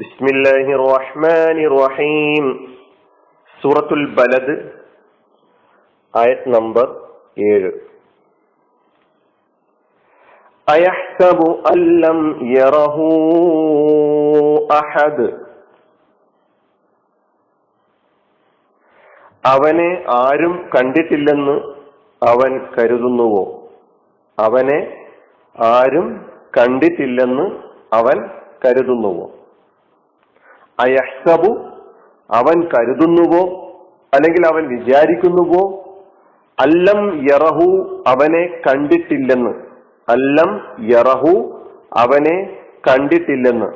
ബിസ്മില്ലാഹി റഹ്മാനി റഹീം സൂറത്തുൽ ബലദ് ആയത് നമ്പർ ഏഴ്. അയഹ്സബു അല്ലം യറഹു അഹദ്. അവനെ ആരും കണ്ടിട്ടില്ലെന്ന് അവൻ കരുതുന്നുവോ? അവനെ ആരും കണ്ടിട്ടില്ലെന്ന് അവൻ കരുതുന്നുവോ? അയഹ്സബു അവൻ കരുതുന്നുവോ അല്ലെങ്കിൽ അവൻ വിചാരിക്കുന്നുവോ? അല്ലം യറഹു അവനെ കണ്ടിട്ടില്ലെന്ന്. അല്ലം യറഹു അവനെ കണ്ടിട്ടില്ലെന്ന്.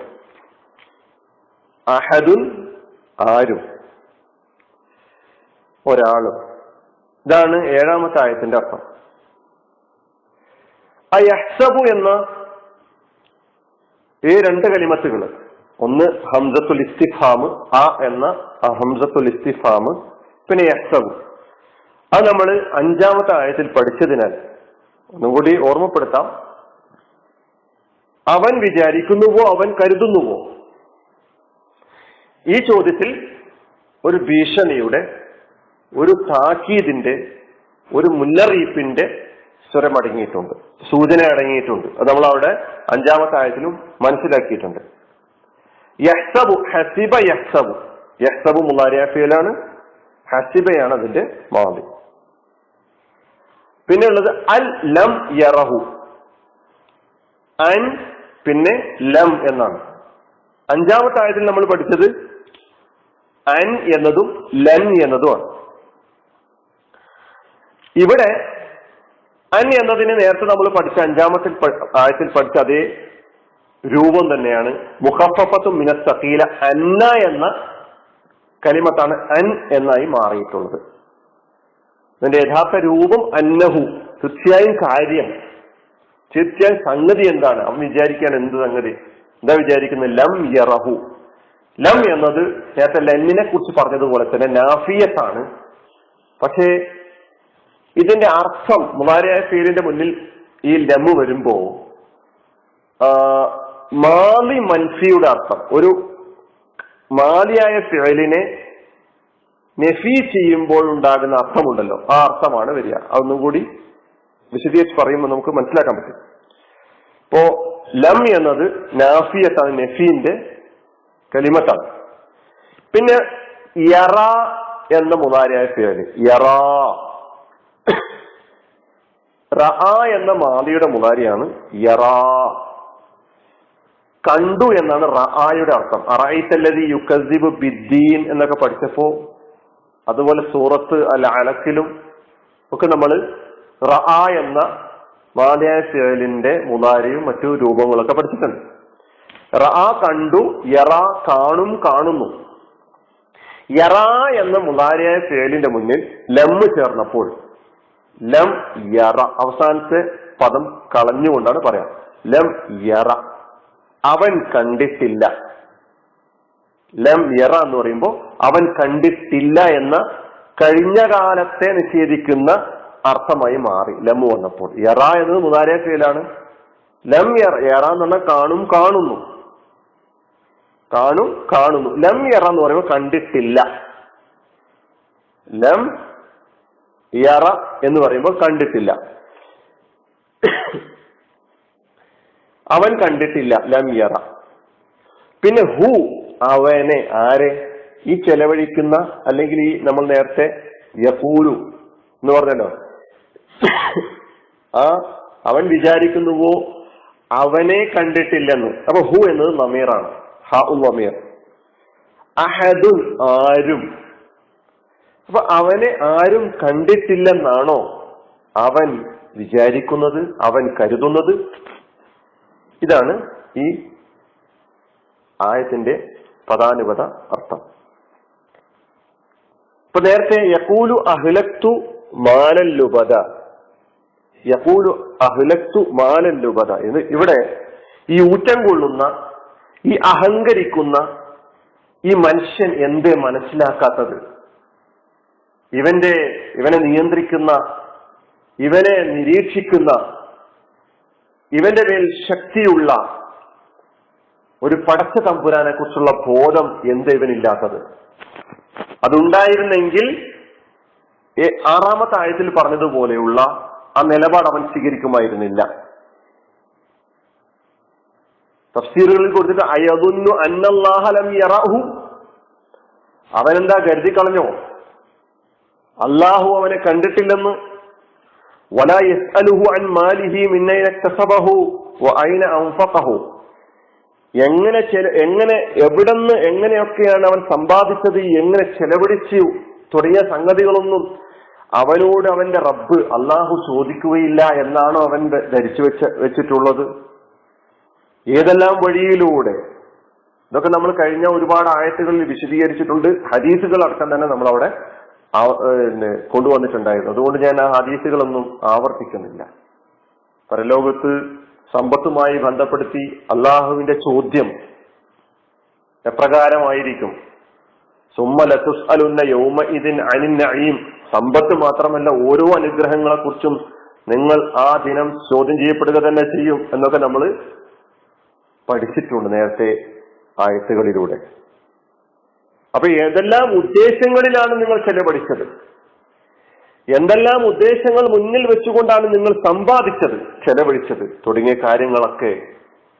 അഹദുൻ ആരും. ഒരാളും. ഇതാണ് ഏഴാമത്തെ ആയത്തിന്റെ അർത്ഥം. അയഹ്സബു എന്ന ഈ രണ്ട് കലിമത്തുകൾ ഒന്ന് ഹംസത്തുൽ ഇസ്തിഫാം ആ എന്ന ഹംസത്തുൽ ഇസ്തിഫാം പിന്നെ യക്സബ് അത് നമ്മൾ അഞ്ചാമത്തെ ആയത്തിൽ പഠിച്ചതിനാൽ ഒന്നും കൂടി ഓർമ്മപ്പെടുത്താം. അവൻ വിചാരിക്കുന്നുവോ അവൻ കരുതുന്നുവോ? ഈ ചോദ്യത്തിൽ ഒരു ഭീഷണിയുടെ ഒരു താക്കീതിന്റെ ഒരു മുന്നറിയിപ്പിന്റെ സ്വരം അടങ്ങിയിട്ടുണ്ട്. സൂചന അടങ്ങിയിട്ടുണ്ട്. അത് നമ്മൾ അവിടെ അഞ്ചാമത്തെ ആയത്തിലും മനസ്സിലാക്കിയിട്ടുണ്ട്. യഹ്സബു ഹസിബ യഹ്സബു. യഹ്സബു മുലാരിയാഫിയിലാണ് ഹസിബയാണ് അതിന്റെ മാതി പിന്നെ ഉള്ളത് അൽ ലം യറഹു. അൻ പിന്നെ ലം എന്നാണ്. അഞ്ചാമത്തെ ആയത്തിൽ നമ്മൾ പഠിച്ചത് അൻ എന്നതും ലൻ എന്നതുമാണ്. ഇവിടെ അൻ എന്നതിന് നേരത്തെ നമ്മൾ പഠിച്ച അഞ്ചാമത്തിൽ ആയത്തിൽ പഠിച്ച അതേ രൂപം തന്നെയാണ്. മുഖഫത്തും മിനസ്തീല അന്ന എന്ന കലിമത്താണ് അൻ എന്നായി മാറിയിട്ടുള്ളത്. അതിന്റെ യഥാർത്ഥ രൂപം അന്നഹു. തീർച്ചയായും കാര്യം തീർച്ചയായും സംഗതി എന്താണ്? അവൻ വിചാരിക്കാൻ എന്ത് സംഗതി? എന്താ വിചാരിക്കുന്നത്? ലം യറഹു. ലം എന്നത് നേരത്തെ ലന്നിനെ കുറിച്ച് പറഞ്ഞതുപോലെ തന്നെ നാഫിയത്താണ്. പക്ഷേ ഇതിന്റെ അർത്ഥം മുതാരിയായ ഫീലിന്റെ മുന്നിൽ ഈ ലമ്മ് വരുമ്പോ മാലി മൻസിയുടെ അർത്ഥം. ഒരു മാലിയായ ഫിഴലിനെ നെഫി ചെയ്യുമ്പോൾ ഉണ്ടാകുന്ന അർത്ഥമുണ്ടല്ലോ. ആ അർത്ഥമാണ് വരിക. അതൊന്നും കൂടി വിശദീകരിച്ച് പറയുമ്പോൾ നമുക്ക് മനസ്സിലാക്കാൻ പറ്റും. ഇപ്പോ ലം എന്നത് നാഫിയത്താണ് നെഫീന്റെ കലിമത്താണ്. പിന്നെ യറ എന്ന മുതാരിയായ പേര് യറ. റ എന്ന മാലിയുടെ മുതാരിയാണ് യറാ. കണ്ടു എന്നാണ് റആയുടെ അർത്ഥം. അറായിത്തല്ലതി യുക്കസിബ് ബിദ്ദീൻ എന്നൊക്കെ പഠിച്ചപ്പോ അതുപോലെ സൂറത്ത് അല്ല അലക്കിലും ഒക്കെ നമ്മൾ റആ എന്ന മാലിയായ ഫേലിന്റെ മുതാരിയും മറ്റു രൂപങ്ങളൊക്കെ പഠിച്ചിട്ടുണ്ട്. റആ കണ്ടു യറ കാണും കാണുന്നു. യറ എന്ന മുതാരിയായ ഫേലിന്റെ മുന്നിൽ ലം ചേർന്നപ്പോൾ ലം യറ അവസാനത്തെ പദം കളഞ്ഞുകൊണ്ടാണ് പറയാം. ലം യറ. അവൻ കണ്ടിട്ടില്ല. ലം യറ എന്ന് പറയുമ്പോൾ അവൻ കണ്ടിട്ടില്ല എന്ന കഴിഞ്ഞ കാലത്തെ നിഷേധിക്കുന്ന അർത്ഥമായി മാറി. ലം വന്നപ്പോൾ. യറ എന്നത് മുതാരേ ഫീലാണ്. ലം യറ യറ എന്ന് പറഞ്ഞാൽ കാണും കാണുന്നു. കാണും കാണുന്നു. ലം യറ എന്ന് പറയുമ്പോൾ കണ്ടിട്ടില്ല. ലം യറ എന്ന് പറയുമ്പോൾ കണ്ടിട്ടില്ല. അവൻ കണ്ടിട്ടില്ല ലം യറ. പിന്നെ ഹു അവനെ ആരെ? ഈ ചെലവഴിക്കുന്ന അല്ലെങ്കിൽ ഈ നമ്മൾ നേരത്തെ യഫൂലു എന്ന് പറഞ്ഞല്ലോ. ആ അവൻ വിചാരിക്കുന്നുവോ അവനെ കണ്ടിട്ടില്ലെന്ന്. അപ്പൊ ഹു എന്നത് നമീറാണ്. ഹ ഉ നമീർ. അഹദുൻ ആരും. അപ്പൊ അവനെ ആരും കണ്ടിട്ടില്ലെന്നാണോ അവൻ വിചാരിക്കുന്നത് അവൻ കരുതുന്നത്? ഇതാണ് ഈ ആയത്തിന്റെ പദാനുപത അർത്ഥം. ഇപ്പൊ നേരത്തെ യക്കൂലു അഹ്ലക്തു മാലല്ലുപത യക്കൂലു അഹ്ലക്തു മാലല്ലുപത എന്ന് ഇവിടെ ഈ ഊറ്റം കൊള്ളുന്ന ഈ അഹങ്കരിക്കുന്ന ഈ മനുഷ്യൻ എന്തേ മനസ്സിലാക്കാത്തത്? ഇവന്റെ ഇവനെ നിയന്ത്രിക്കുന്ന ഇവനെ നിരീക്ഷിക്കുന്ന ഇവന്റെ മേൽ ശക്തിയുള്ള ഒരു പടച്ച തമ്പുരാനെ കുറിച്ചുള്ള ബോധം എന്ത് ഇവനില്ലാത്തത്? അതുണ്ടായിരുന്നെങ്കിൽ ആറാമത്തെ ആഴത്തിൽ പറഞ്ഞതുപോലെയുള്ള ആ നിലപാട് അവൻ സ്വീകരിക്കുമായിരുന്നില്ല. തഫ്സീറുകളിൽ കൊടുത്തിട്ട് അയതുന്നു അന്നല്ലാഹലം യറഹു. അവനെന്താ കരുതി കളഞ്ഞോ അള്ളാഹു അവനെ കണ്ടിട്ടില്ലെന്ന് എങ്ങനെ ചെല എങ്ങനെ എവിടെന്ന് എങ്ങനെയൊക്കെയാണ് അവൻ സമ്പാദിച്ചത്? എങ്ങനെ ചെലവഴിച്ചു? തുടങ്ങിയ സംഗതികളൊന്നും അവനോട് അവന്റെ റബ്ബ് അള്ളാഹു ചോദിക്കുകയില്ല എന്നാണ് അവൻ ധരിച്ചു വെച്ച വെച്ചിട്ടുള്ളത്. ഏതെല്ലാം വഴിയിലൂടെ? ഇതൊക്കെ നമ്മൾ കഴിഞ്ഞ ഒരുപാട് ആയത്തുകളിൽ വിശദീകരിച്ചിട്ടുണ്ട്. ഹദീസുകൾ അടക്കം തന്നെ നമ്മൾ അവിടെ കൊണ്ടുവന്നിട്ടുണ്ടായിരുന്നു. അതുകൊണ്ട് ഞാൻ ആ ഹദീസുകളൊന്നും ആവർത്തിക്കുന്നില്ല. പരലോകത്ത് സമ്പത്തുമായി ബന്ധപ്പെടുത്തി അള്ളാഹുവിന്റെ ചോദ്യം എപ്രകാരമായിരിക്കും? സുമ്മലത്തുസ് അലുന്ന യൗമ ഇതിൻ അനിൻ സമ്പത്ത് മാത്രമല്ല ഓരോ അനുഗ്രഹങ്ങളെ കുറിച്ചും നിങ്ങൾ ആ ദിനം ചോദ്യം ചെയ്യപ്പെടുക തന്നെ ചെയ്യും എന്നൊക്കെ നമ്മൾ പഠിച്ചിട്ടുണ്ട് നേരത്തെ ആയത്തുകളിലൂടെ. അപ്പൊ ഏതെല്ലാം ഉദ്ദേശങ്ങളിലാണ് നിങ്ങൾ ചെലവഴിച്ചത്? എന്തെല്ലാം ഉദ്ദേശങ്ങൾ മുന്നിൽ വെച്ചുകൊണ്ടാണ് നിങ്ങൾ സമ്പാദിച്ചത് ചെലവഴിച്ചത്? തുടങ്ങിയ കാര്യങ്ങളൊക്കെ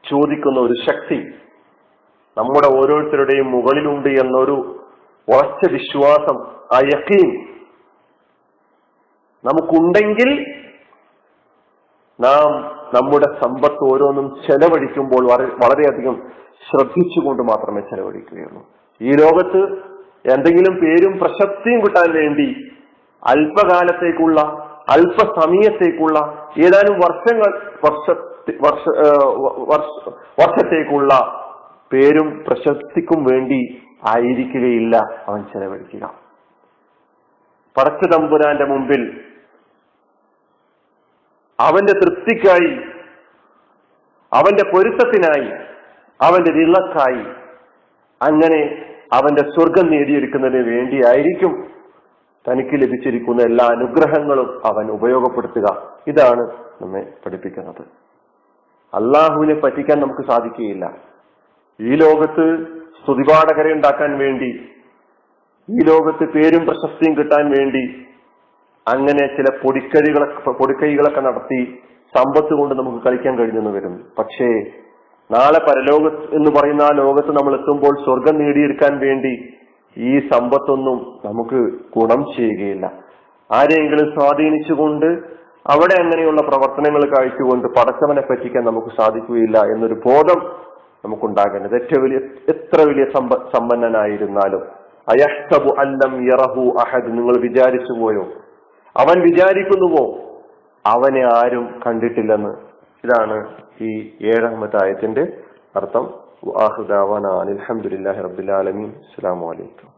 ചോദിക്കുന്ന ഒരു ശക്തി നമ്മുടെ ഓരോരുത്തരുടെയും മുകളിലുണ്ട് എന്നൊരു ഉറച്ച വിശ്വാസം ആ യക്കീൻ നമുക്കുണ്ടെങ്കിൽ നാം നമ്മുടെ സമ്പത്ത് ഓരോന്നും ചെലവഴിക്കുമ്പോൾ വളരെ- വളരെയധികം ശ്രദ്ധിച്ചുകൊണ്ട് മാത്രമേ ചെലവഴിക്കുകയുള്ളൂ. ഈ ലോകത്ത് എന്തെങ്കിലും പേരും പ്രശസ്തിയും കിട്ടാൻ വേണ്ടി അല്പകാലത്തേക്കുള്ള അല്പസമയത്തേക്കുള്ള ഏതാനും വർഷങ്ങൾ വർഷ വർഷ വർഷ- വർഷത്തേക്കുള്ള പേരും പ്രശസ്തിക്കും വേണ്ടി ആയിരിക്കുകയില്ല അവൻ ചെലവഴിക്കുക. പടച്ച തമ്പുരാന്റെ മുമ്പിൽ അവന്റെ തൃപ്തിക്കായി അവന്റെ പൊരുത്തത്തിനായി അവന്റെ വിളക്കായി അങ്ങനെ അവന്റെ സ്വർഗം നേടിയെടുക്കുന്നതിന് വേണ്ടിയായിരിക്കും തനിക്ക് ലഭിച്ചിരിക്കുന്ന എല്ലാ അനുഗ്രഹങ്ങളും അവൻ ഉപയോഗപ്പെടുത്തുക. ഇതാണ് നമ്മെ പഠിപ്പിക്കുന്നത്. അള്ളാഹുവിനെ പറ്റിക്കാൻ നമുക്ക് സാധിക്കുകയില്ല. ഈ ലോകത്ത് സ്തുതിപാഠകരെ ഉണ്ടാക്കാൻ വേണ്ടി ഈ ലോകത്ത് പേരും പ്രശസ്തിയും കിട്ടാൻ വേണ്ടി അങ്ങനെ ചില പൊടിക്കഴികളെ പൊടിക്കൈകളൊക്കെ നടത്തി സമ്പത്ത് കൊണ്ട് നമുക്ക് കളിക്കാൻ കഴിഞ്ഞെന്ന് വരും. പക്ഷേ നാളെ പരലോക എന്ന് പറയുന്ന ആ ലോകത്ത് നമ്മൾ എത്തുമ്പോൾ സ്വർഗം നേടിയെടുക്കാൻ വേണ്ടി ഈ സമ്പത്തൊന്നും നമുക്ക് ഗുണം ചെയ്യുകയില്ല. ആരെയെങ്കിലും സ്വാധീനിച്ചുകൊണ്ട് അവിടെ അങ്ങനെയുള്ള പ്രവർത്തനങ്ങൾ കാഴ്ചകൊണ്ട് പടച്ചവനെ പറ്റിക്കാൻ നമുക്ക് സാധിക്കുകയില്ല എന്നൊരു ബോധം നമുക്കുണ്ടാകേണ്ടത്. ഏറ്റവും വലിയ എത്ര വലിയ സമ്പ സമ്പന്നനായിരുന്നാലും. അയഷ്ടബു അല്ലം യറഹു അഹദ്. നിങ്ങൾ വിചാരിച്ചു പോയോ അവൻ വിചാരിക്കുന്നുവോ? അവനെ ആരും കണ്ടിട്ടില്ലെന്ന്. ഇതാണ് ഈ ഏഴാമത്തെ ആയത്തിന്റെ അർത്ഥം. അലഹമുല്ലാ റബുലാലമീൻ അസ്സാം വലൈക്കും